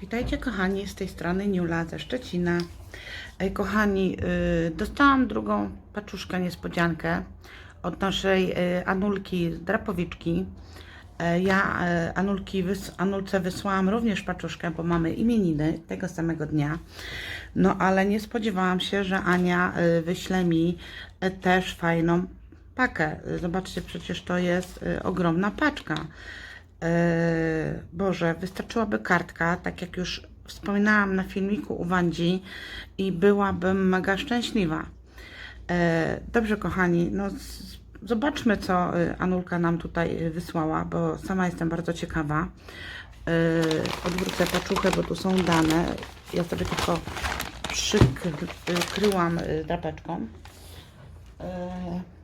Witajcie kochani, z tej strony Niula ze Szczecina. Kochani, y, dostałam drugą paczuszkę niespodziankę od naszej y, Anulki Drapowiczki. E, Ja e, Anulki Anulce wysłałam również paczuszkę, bo mamy imieniny tego samego dnia. No ale nie spodziewałam się, że Ania y, wyśle mi e, też fajną pakę. Zobaczcie, przecież to jest y, ogromna paczka. E, Boże, wystarczyłaby kartka, tak jak już wspominałam na filmiku u Wandzi i byłabym mega szczęśliwa. E, Dobrze, kochani, no zobaczmy, co y, Anulka nam tutaj wysłała, bo sama jestem bardzo ciekawa. E, Odwrócę paczuchę, bo tu są dane. Ja sobie tylko przykryłam y, drapeczką.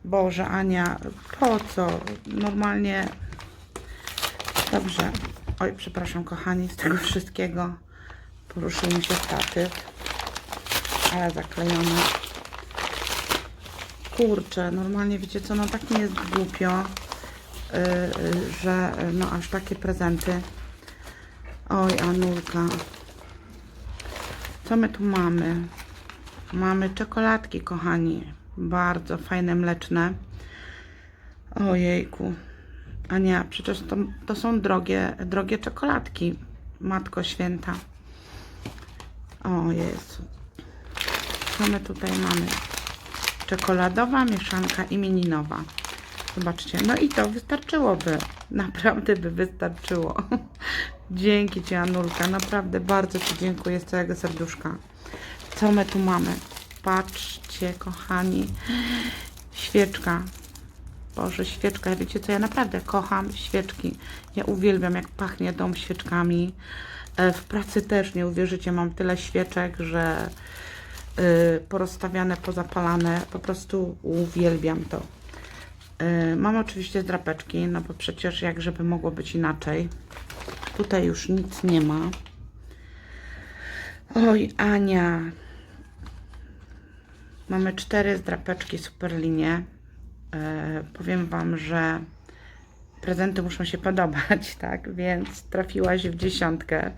Boże, Ania, po co? Normalnie Dobrze. Oj, przepraszam, kochani, z tego wszystkiego poruszył mi się statyw, ale zaklejony. Kurczę, normalnie wiecie co, no tak mi jest głupio, yy, że yy, no aż takie prezenty. Oj, Anulka. Co my tu mamy? Mamy czekoladki, kochani. Bardzo fajne, mleczne. Ojejku. A nie, przecież to, to są drogie, drogie czekoladki. Matko Święta. O Jezu. Co my tutaj mamy? Czekoladowa mieszanka imieninowa. Zobaczcie. No i to wystarczyłoby. Naprawdę by wystarczyło. Dzięki Ci, Anulka. Naprawdę bardzo Ci dziękuję z całego serduszka. Co my tu mamy? Patrzcie, kochani. Świeczka. Boże, świeczka. Wiecie co, ja naprawdę kocham świeczki. Ja uwielbiam, jak pachnie dom świeczkami. E, W pracy też, nie uwierzycie, mam tyle świeczek, że y, porozstawiane, pozapalane. Po prostu uwielbiam to. Y, Mam oczywiście drapeczki, no bo przecież jak żeby mogło być inaczej. Tutaj już nic nie ma. Oj, Ania. Mamy cztery zdrapeczki Superlinie. E, powiem Wam, że prezenty muszą się podobać, tak? Więc trafiłaś w dziesiątkę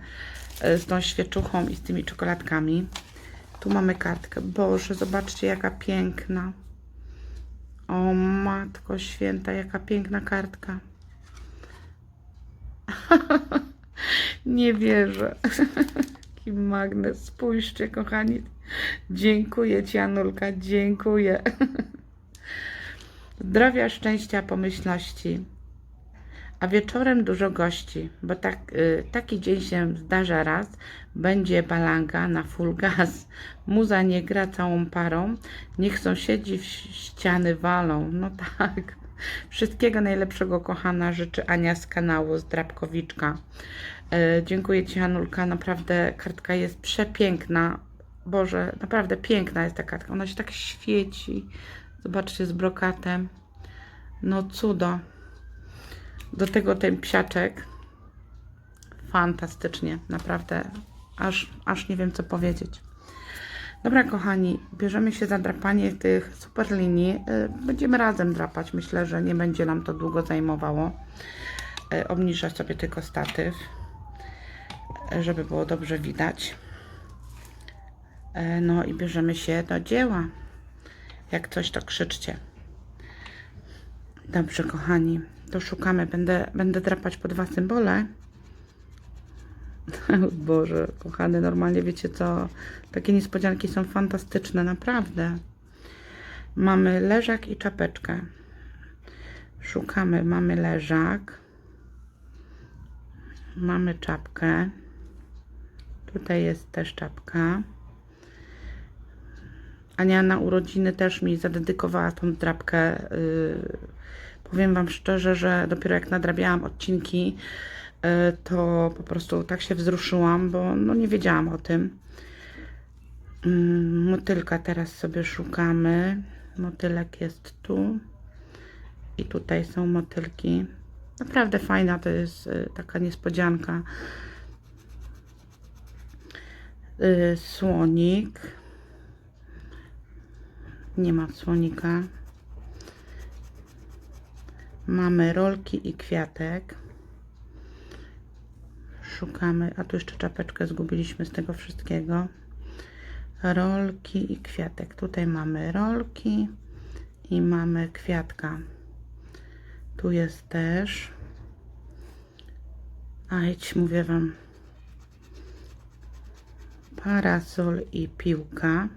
e, z tą świeczuchą i z tymi czekoladkami. Tu mamy kartkę. Boże, zobaczcie, jaka piękna. O, matko święta, jaka piękna kartka. Nie wierzę. Jaki magnes. Spójrzcie, kochani. Dziękuję Ci, Anulka, dziękuję. Zdrowia, szczęścia, pomyślności. A wieczorem dużo gości, bo tak, y, taki dzień się zdarza raz. Będzie balanga na full gas. Muza nie gra całą parą. Niech sąsiedzi w ściany walą. No tak. Wszystkiego najlepszego, kochana, życzy Ania z kanału z Drapkowiczka. Y, dziękuję Ci, Anulka. Naprawdę kartka jest przepiękna. Boże, naprawdę piękna jest ta kartka. Ona się tak świeci. Zobaczcie, z brokatem. No cudo. Do tego ten psiaczek. Fantastycznie, naprawdę. Aż, aż nie wiem, co powiedzieć. Dobra, kochani, bierzemy się za drapanie tych super linii. Y, Będziemy razem drapać. Myślę, że nie będzie nam to długo zajmowało. Y, Obniżę sobie tylko statyw, y, żeby było dobrze widać. No i bierzemy się do dzieła. Jak coś, to krzyczcie. Dobrze, kochani, to szukamy. Będę, będę drapać po dwa symbole. Boże, kochany, normalnie wiecie co? Takie niespodzianki są fantastyczne, naprawdę. Mamy leżak i czapeczkę. Szukamy, mamy leżak. Mamy czapkę. Tutaj jest też czapka. Ania na urodziny też mi zadedykowała tą drapkę. Yy, powiem Wam szczerze, że dopiero jak nadrabiałam odcinki, yy, to po prostu tak się wzruszyłam, bo no nie wiedziałam o tym. Yy, motylka teraz sobie szukamy. Motylek jest tu. I tutaj są motylki. Naprawdę fajna to jest yy, taka niespodzianka. Słonik. Nie ma słonika. Mamy rolki i kwiatek. szukamy, a tu jeszcze czapeczkę zgubiliśmy z tego wszystkiego. Rolki i kwiatek. Tutaj mamy rolki i mamy kwiatka. Tu jest też. A idź, mówię Wam. Parasol i piłka.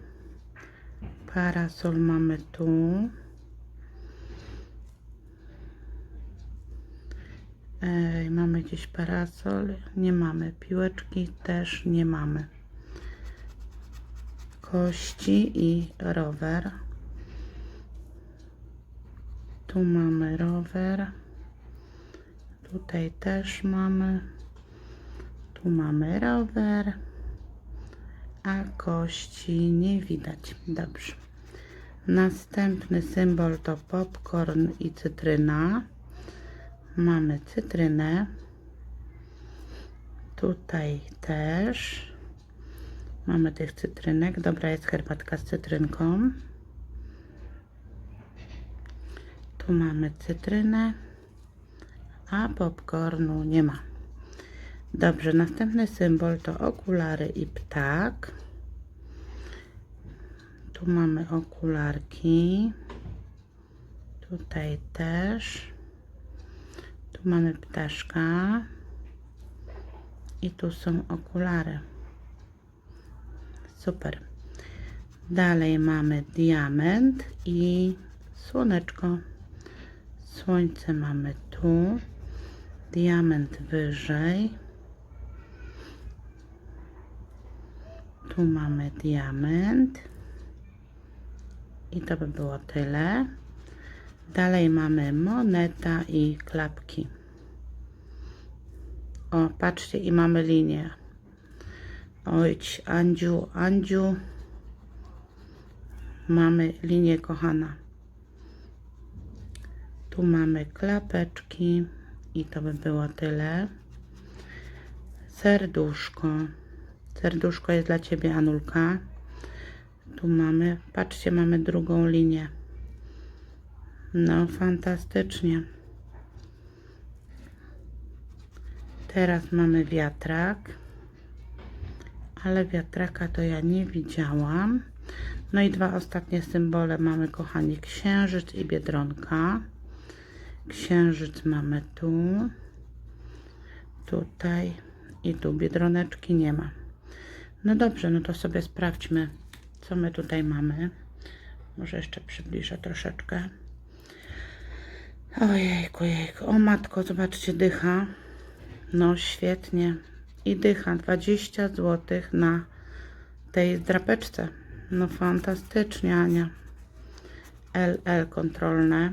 Parasol mamy tu. Ej, mamy gdzieś parasol? Nie mamy. Piłeczki też nie mamy. Kości i rower. Tu mamy rower. Tutaj też mamy. Tu mamy rower. A kości nie widać. Dobrze. Następny symbol to popcorn i cytryna. Mamy cytrynę. Tutaj też. Mamy tych cytrynek. Dobra jest herbatka z cytrynką. Tu mamy cytrynę, a popcornu nie ma. Dobrze, następny symbol to okulary i ptak. Tu mamy okularki. Tutaj też. Tu mamy ptaszka. I tu są okulary. Super. Dalej mamy diament i słoneczko. Słońce mamy tu. Diament wyżej. Tu mamy diament. I to by było tyle. Dalej mamy moneta i klapki. O, patrzcie, i mamy linię. Ojć, Andziu, Andziu. Mamy linię kochana. Tu mamy klapeczki i to by było tyle. Serduszko. Serduszko jest dla Ciebie, Anulka. Tu mamy, patrzcie, mamy drugą linię. No, fantastycznie. Teraz mamy wiatrak. Ale wiatraka to ja nie widziałam. No i dwa ostatnie symbole mamy, kochani, księżyc i biedronka. Księżyc mamy tu, tutaj i tu. Biedroneczki nie ma. No dobrze, no to sobie sprawdźmy, co my tutaj mamy. Może jeszcze przybliżę troszeczkę. Ojejku, jejku. O matko, zobaczcie, dycha. No świetnie. I dycha 20 zł na tej drapeczce. No fantastycznie, Ania. LL kontrolne.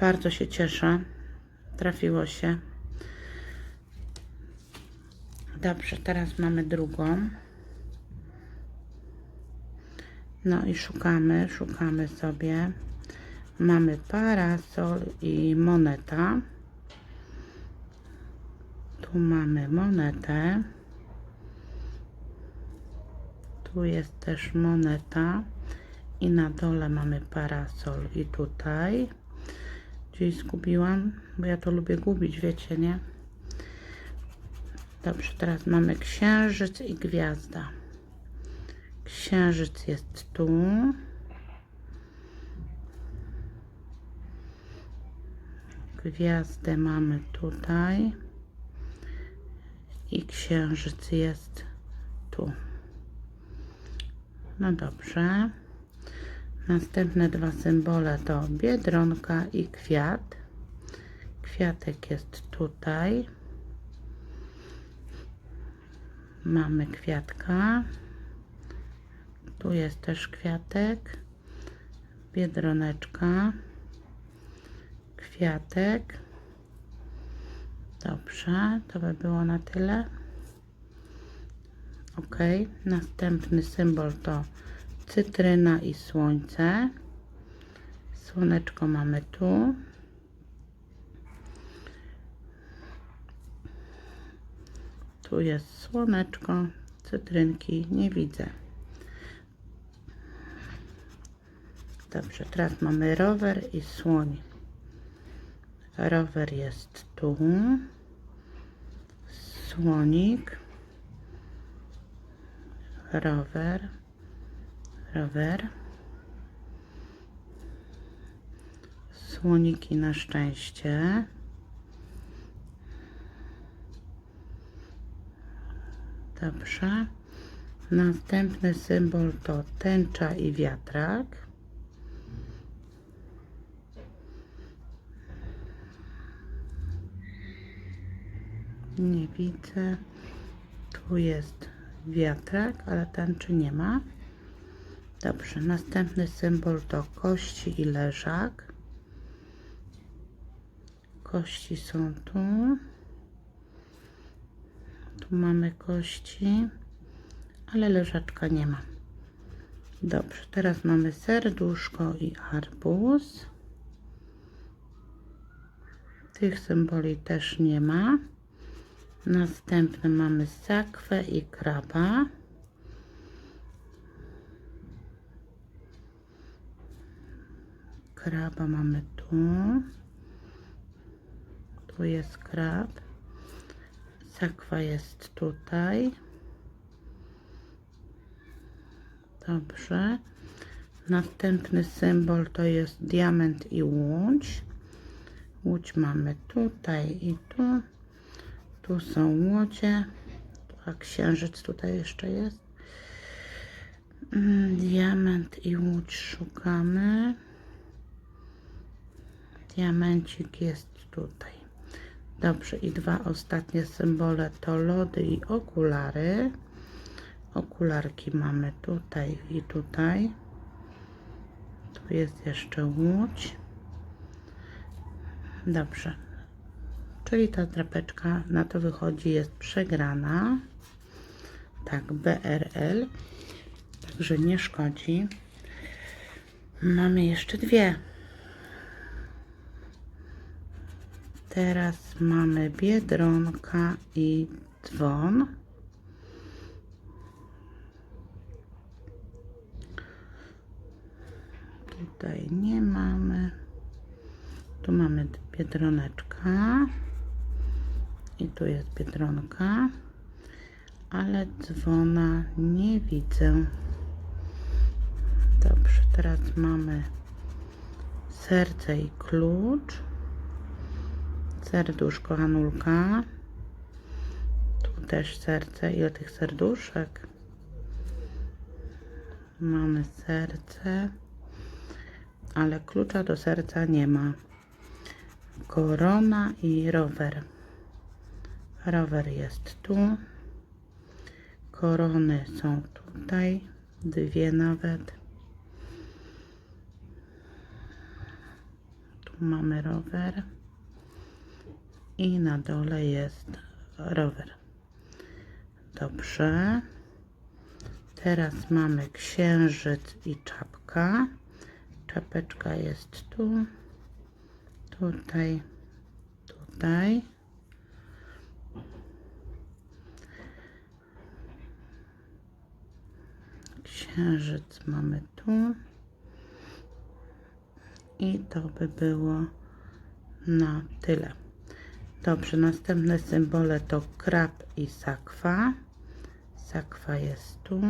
Bardzo się cieszę. Trafiło się. Dobrze, teraz mamy drugą. No i szukamy, szukamy sobie. Mamy parasol i moneta. Tu mamy monetę. Tu jest też moneta. I na dole mamy parasol. I tutaj. Gdzieś zgubiłam, bo ja to lubię gubić, wiecie, nie? Dobrze, teraz mamy księżyc i gwiazda. Księżyc jest tu. Gwiazdę mamy tutaj. I księżyc jest tu. No dobrze. Następne dwa symbole to biedronka i kwiat. Kwiatek jest tutaj. Mamy kwiatka. Tu jest też kwiatek. Biedroneczka. Kwiatek. Dobrze, to by było na tyle. Ok, następny symbol to cytryna i słońce. Słoneczko mamy tu. Tu jest słoneczko, cytrynki nie widzę. Dobrze, teraz mamy rower i słoń. Rower jest tu. słonik, rower, rower, słoniki na szczęście. Dobrze. Następny symbol to tęcza i wiatrak. Nie widzę. Tu jest wiatrak, ale tęczy nie ma. Dobrze, następny symbol to kości i leżak. Kości są tu. Tu mamy kości, ale leżaczka nie ma. Dobrze, teraz mamy serduszko i arbuz. Tych symboli też nie ma. Następny mamy sakwę i kraba. Kraba mamy tu. Tu jest krab. Sakwa jest tutaj. Dobrze. Następny symbol to jest diament i łódź. Łódź mamy tutaj i tu. Tu są łodzie. A księżyc tutaj jeszcze jest. Mm, Diament i łódź szukamy. Diamencik jest tutaj. Dobrze, i dwa ostatnie symbole to lody i okulary. Okularki mamy tutaj i tutaj. Tu jest jeszcze łódź. Dobrze. Czyli ta drapeczka na to wychodzi jest przegrana. Tak, BRL. Także nie szkodzi. Mamy jeszcze dwie. Teraz mamy biedronka i dzwon. Tutaj nie mamy. Tu mamy biedroneczka. I tu jest biedronka. Ale dzwona nie widzę. Dobrze, teraz mamy serce i klucz. Serduszko Anulka. Tu też serce. Ile tych serduszek? Mamy serce. Ale klucza do serca nie ma. Korona i rower. Rower jest tu. Korony są tutaj. Dwie nawet. Tu mamy rower i na dole jest rower. Dobrze. Teraz mamy księżyc i czapka. Czapeczka jest tu, tutaj, tutaj. Księżyc mamy tu. I to by było na tyle. Dobrze, następne symbole to krab i sakwa. Sakwa jest tu.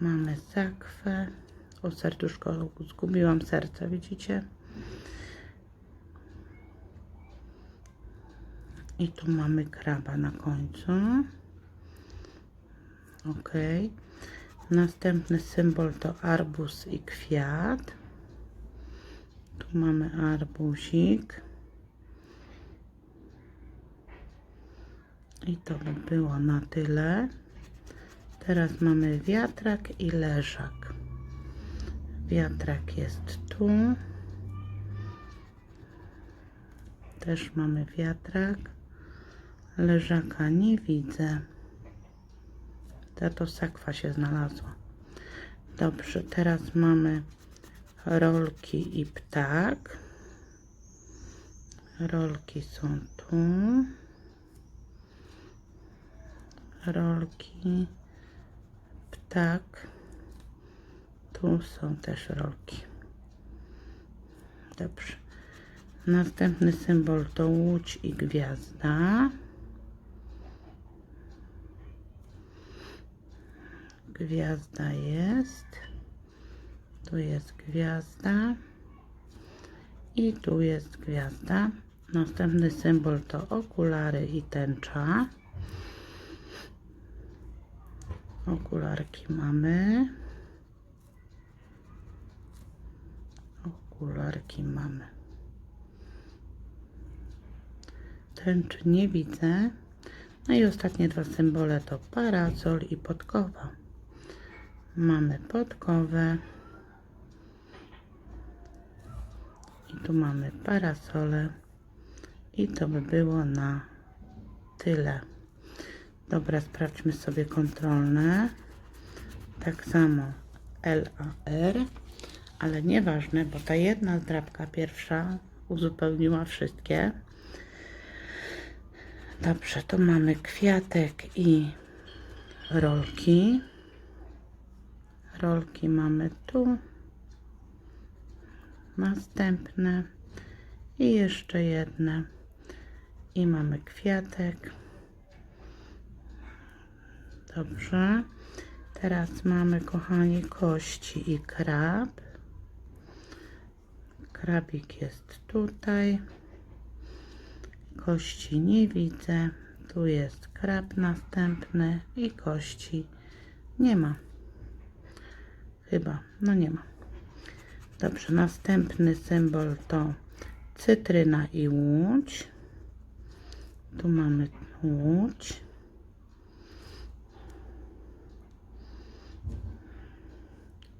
Mamy sakwę. O serduszko, zgubiłam serce, widzicie? I tu mamy kraba na końcu. Ok. Następny symbol to arbuz i kwiat. Tu mamy arbuzik. I to by było na tyle. Teraz mamy wiatrak i leżak. Wiatrak jest tu. Też mamy wiatrak. Leżaka nie widzę. Ta to sakwa się znalazła. Dobrze, teraz mamy rolki i ptak. Rolki są tu. Rolki, ptak. Tu są też rolki. Dobrze. Następny symbol to łódź i gwiazda. Gwiazda jest. Tu jest gwiazda. I tu jest gwiazda. Następny symbol to okulary i tęcza. Okularki mamy. Okularki mamy. Tęczy nie widzę. No i ostatnie dwa symbole to parasol i podkowa. Mamy podkowę. I tu mamy parasole. I to by było na tyle. Dobra, sprawdźmy sobie kontrolne. Tak samo LAR, ale nieważne, bo ta jedna zdrabka pierwsza uzupełniła wszystkie. Dobrze, to mamy kwiatek i rolki. Rolki mamy tu. Następne. I jeszcze jedne. I mamy kwiatek. Dobrze. Teraz mamy, kochani, kości i krab. Krabik jest tutaj. Kości nie widzę. Tu jest krab następny i kości nie ma. Chyba, no nie ma. Dobrze, następny symbol to cytryna i łódź. Tu mamy łódź.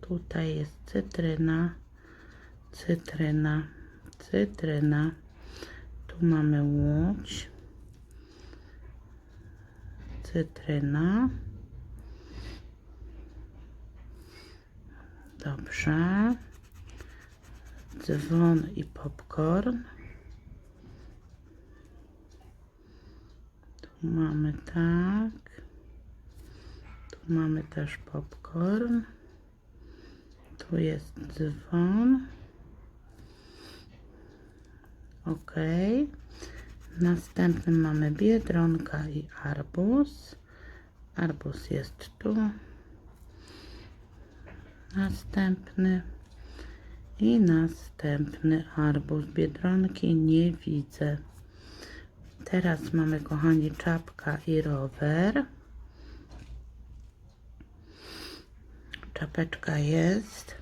Tutaj jest cytryna, cytryna, cytryna. Tu mamy łódź, cytryna. Dobrze. Dzwon i popcorn. Tu mamy tak. Tu mamy też popcorn. Tu jest dzwon. Ok. Następny mamy biedronka i arbuz. Arbuz jest tu. Następny. I następny arbuz biedronki nie widzę. Teraz mamy, kochani, czapka i rower. Czapeczka jest.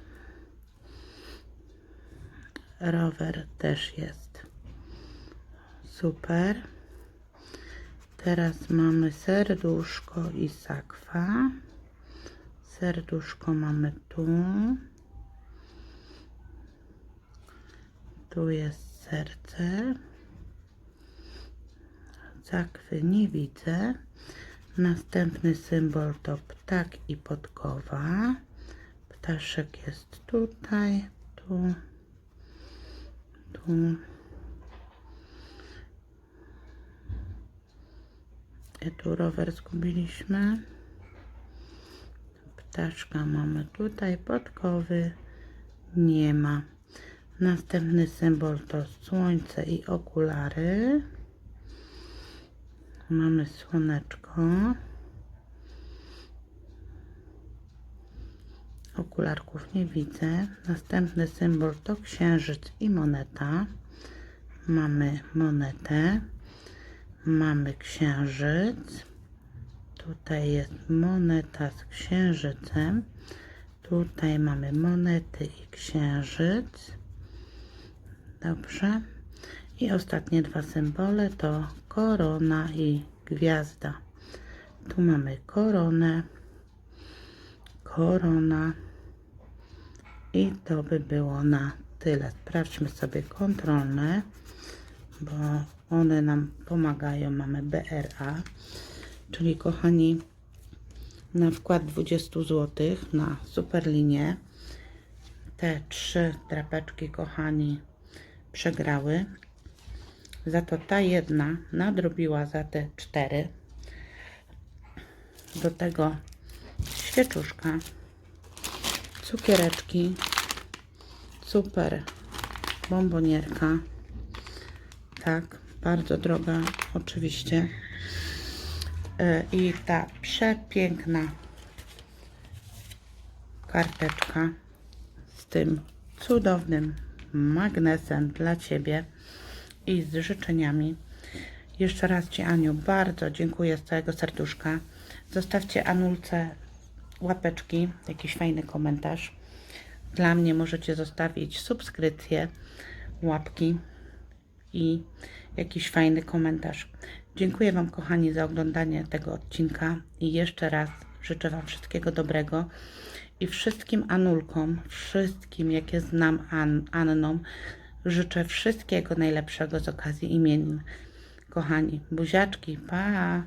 Rower też jest. Super. Teraz mamy serduszko i sakwa. Serduszko mamy tu. Tu jest serce. Zakwy nie widzę. Następny symbol to ptak i podkowa. Ptaszek jest tutaj, tu, tu. I tu rower zgubiliśmy. Ptaszka mamy tutaj, podkowy nie ma. Następny symbol to słońce i okulary. Mamy słoneczko. Okularków nie widzę. Następny symbol to księżyc i moneta. Mamy monetę. Mamy księżyc. Tutaj jest moneta z księżycem. Tutaj mamy monety i księżyc. Dobrze. I ostatnie dwa symbole to korona i gwiazda. Tu mamy koronę, korona i to by było na tyle. Sprawdźmy sobie kontrolne, bo one nam pomagają. Mamy BRA, czyli kochani, na wkład 20 zł na superlinię. Te trzy drapeczki, kochani, przegrały. Za to ta jedna nadrobiła za te cztery. Do tego świeczuszka, cukiereczki, super bombonierka, Tak, bardzo droga, oczywiście. E, I ta przepiękna karteczka z tym cudownym magnesem dla Ciebie i z życzeniami. Jeszcze raz Ci, Aniu, bardzo dziękuję z całego serduszka. Zostawcie Anulce łapeczki, jakiś fajny komentarz. Dla mnie możecie zostawić subskrypcję, łapki i jakiś fajny komentarz. Dziękuję Wam, kochani, za oglądanie tego odcinka i jeszcze raz życzę Wam wszystkiego dobrego i wszystkim Anulkom, wszystkim, jakie znam An Anną, życzę wszystkiego najlepszego z okazji imienin. Kochani, buziaczki, pa!